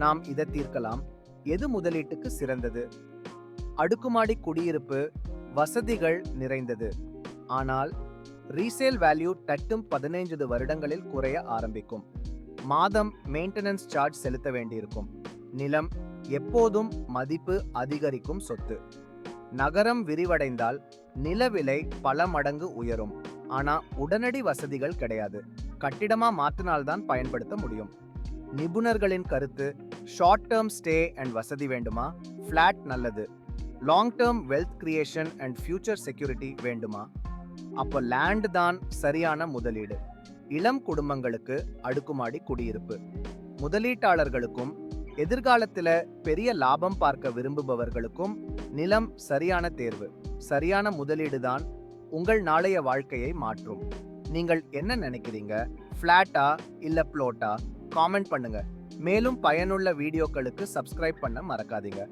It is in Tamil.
நாம் இதை தீர்க்கலாம். எது முதலீட்டுக்கு சிறந்தது? அடுக்குமாடி குடியிருப்பு வசதிகள் நிறைந்தது. ஆனால் ரீசேல் வேல்யூ தட்டும் பதினைஞ்சது வருடங்களில் குறைய ஆரம்பிக்கும். மாதம் மெயின்டெனன்ஸ் சார்ஜ் செலுத்த வேண்டியிருக்கும். நிலம் எப்போதும் மதிப்பு அதிகரிக்கும் சொத்து. நகரம் விரிவடைந்தால் நில விலை பல மடங்கு உயரும். ஆனா உடனடி வசதிகள் கிடையாது. கட்டிடமா மாற்றினால்தான் பயன்படுத்த முடியும். நிபுணர்களின் கருத்து ஷார்ட் டேர்ம் ஸ்டே அண்ட் வசதி வேண்டுமா? ஃப்ளாட் நல்லது. Long term wealth creation and future security வேண்டுமா? அப்போ லேண்ட் தான் சரியான முதலீடு. இளம் குடும்பங்களுக்கு அடுக்குமாடி குடியிருப்பு. முதலீட்டாளர்களுக்கும் எதிர்காலத்தில் பெரிய லாபம் பார்க்க விரும்புபவர்களுக்கும் நிலம் சரியான தேர்வு. சரியான முதலீடு தான் உங்கள் நாளைய வாழ்க்கையை மாற்றும். நீங்கள் என்ன நினைக்கிறீங்க? ஃப்ளாட்டா இல்லை ப்ளோட்டா காமெண்ட் பண்ணுங்கள் மேலும் பயனுள்ள வீடியோக்களுக்கு சப்ஸ்கிரைப் பண்ண மறக்காதீங்க.